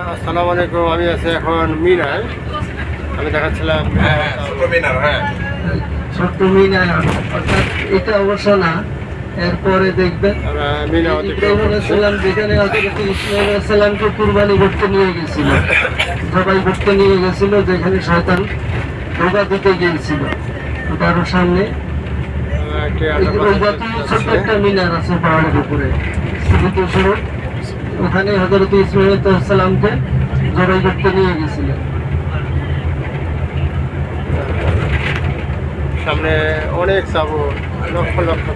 আসসালামু আলাইকুম আমি আছি এখন মিনায় আমি দেখাচ্ছিলাম হ্যাঁ হ্যাঁ ছোট মিনার হ্যাঁ। ছোট্ট মিনার অর্থাৎ এটা অবশ্য না এরপরে দেখবেন যেখানে কুরবানি করতে নিয়ে গেছিল। সবাই করতে নিয়ে গেছিল যেখানে শয়তান ধোকা দিতে গিয়েছিল। তার সামনে। ছোট্ট একটা মিনার আছে পাহাড়ের উপরে। স্মৃতিস্বরূপ। ওখানে হজরত ইসমাইল জবাই করতে নিয়ে গেছিলেন সামনে অনেক তাবু লক্ষ লক্ষ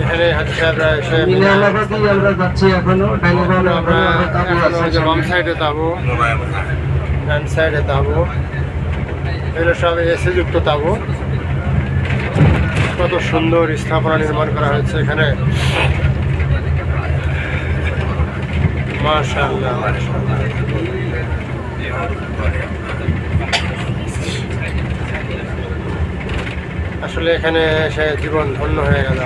এখানে এসে দিয়ে আমরা যাচ্ছি এখনও আমরা বাম সাইডে হ্যাঁ ডান সাইডে তাবু এগুলো সব এসি যুক্ত তাবু কত সুন্দর স্থাপনা নির্মাণ করা হয়েছে এখানে। আসলে এখানে এসে জীবন ধন্য হয়ে গেল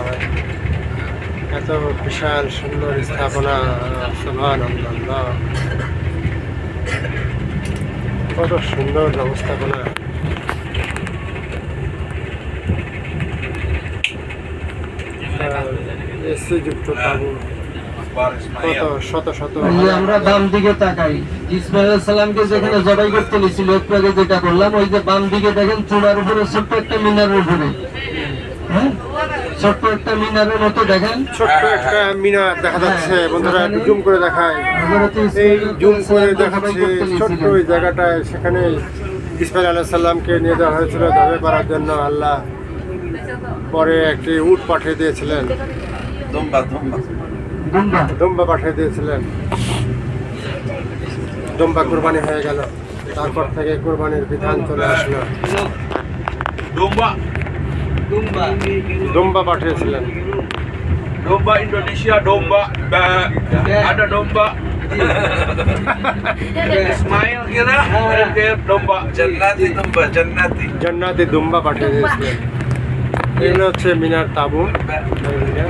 এত বিশাল সুন্দর স্থাপনা আল্লাহ কত সুন্দর ব্যবস্থাপনা। এসি যুক্ত তাবু শত আমরা বাম দিকে তাকাই যেখানে জবাই যেটা ওই যে বাম দিকে দেখেন উপরে ছোট্ট একটা মিনারের উপরে হ্যাঁ ছোট্ট একটা মিনারের মতো দেখেন ছোট্ট একটা মিনার দেখা যাচ্ছে বন্ধুরা জুম করে দেখায় ছোট্ট ওই জায়গাটায় সেখানে ইসমাইল আলাহ সাল্লামকে নিয়ে যাওয়া হয়েছিল ধরে করার জন্য আল্লাহ পরে একটি উট পাঠিয়ে দিয়েছিলেন দুম্বা দুম্বা। দুম্বা? দম্বা পাঠিয়ে দিয়েছিলেন। দম্বা কোরবানি হয়ে গেল। তারপর থেকে কোরবানির বিধান চলে আসলো। দম্বা। পাঠিয়েছিলেন। domba Indonesia, domba, ba- ada domba. Ismail kira, domba. পাঠিয়ে দিয়েছিলেন। এগুলো হচ্ছে মিনার তাবু,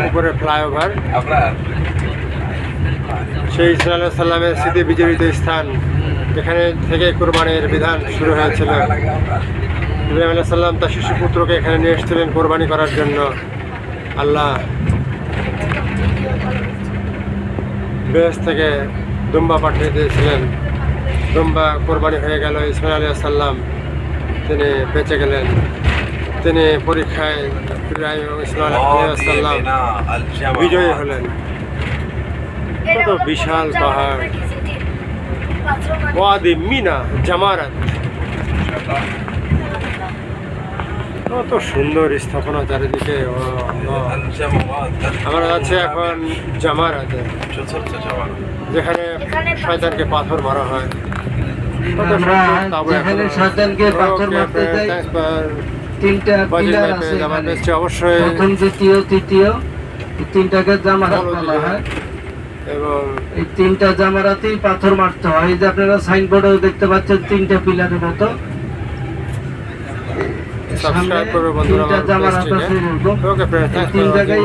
উপরে ফ্লাইওভার। সেই ইসলাম সাল্লামের স্মৃতি বিজড়িত স্থান। যেখানে থেকে কোরবানির বিধান শুরু হয়েছিল। ইব্রাহিম আলাহ সাল্লাম তার শিশু পুত্রকে এখানে নিয়ে এসেছিলেন কোরবানি করার জন্য। আল্লাহ বেশ থেকে দুম্বা পাঠিয়ে দিয়েছিলেন। দুম্বা কোরবানি হয়ে গেল, ইসমাইল আলিয়া সাল্লাম তিনি বেঁচে গেলেন। তিনি পরীক্ষায় ইব্রাহিম মিনা বিজয়ী হলেন। কত বিশাল পাহাড়। ওয়াদি মিনা জামারাত। কত সুন্দর স্থাপনা চারিদিকে। আমরা যাচ্ছি এখন জামারাতে। ছোট ছোট যেখানে শয়তানকে পাথর মারা হয়। কত সুন্দর তাবু শয়তানকে পাথর মারতে তিনটা পিলার আছে অবশ্যই প্রথম দ্বিতীয় তৃতীয় তিনটাকে জামারাত বলা হয়। এবং এই তিনটা জামারাতেই পাথর মারতে হয়। এই যে আপনারা সাইনবোর্ডেও দেখতে পাচ্ছেন তিনটা পিলারের মতো। সাবস্ক্রাইব করবে বন্ধুরা তিনটা জামারাত আছে এরকম। তিন জায়গায়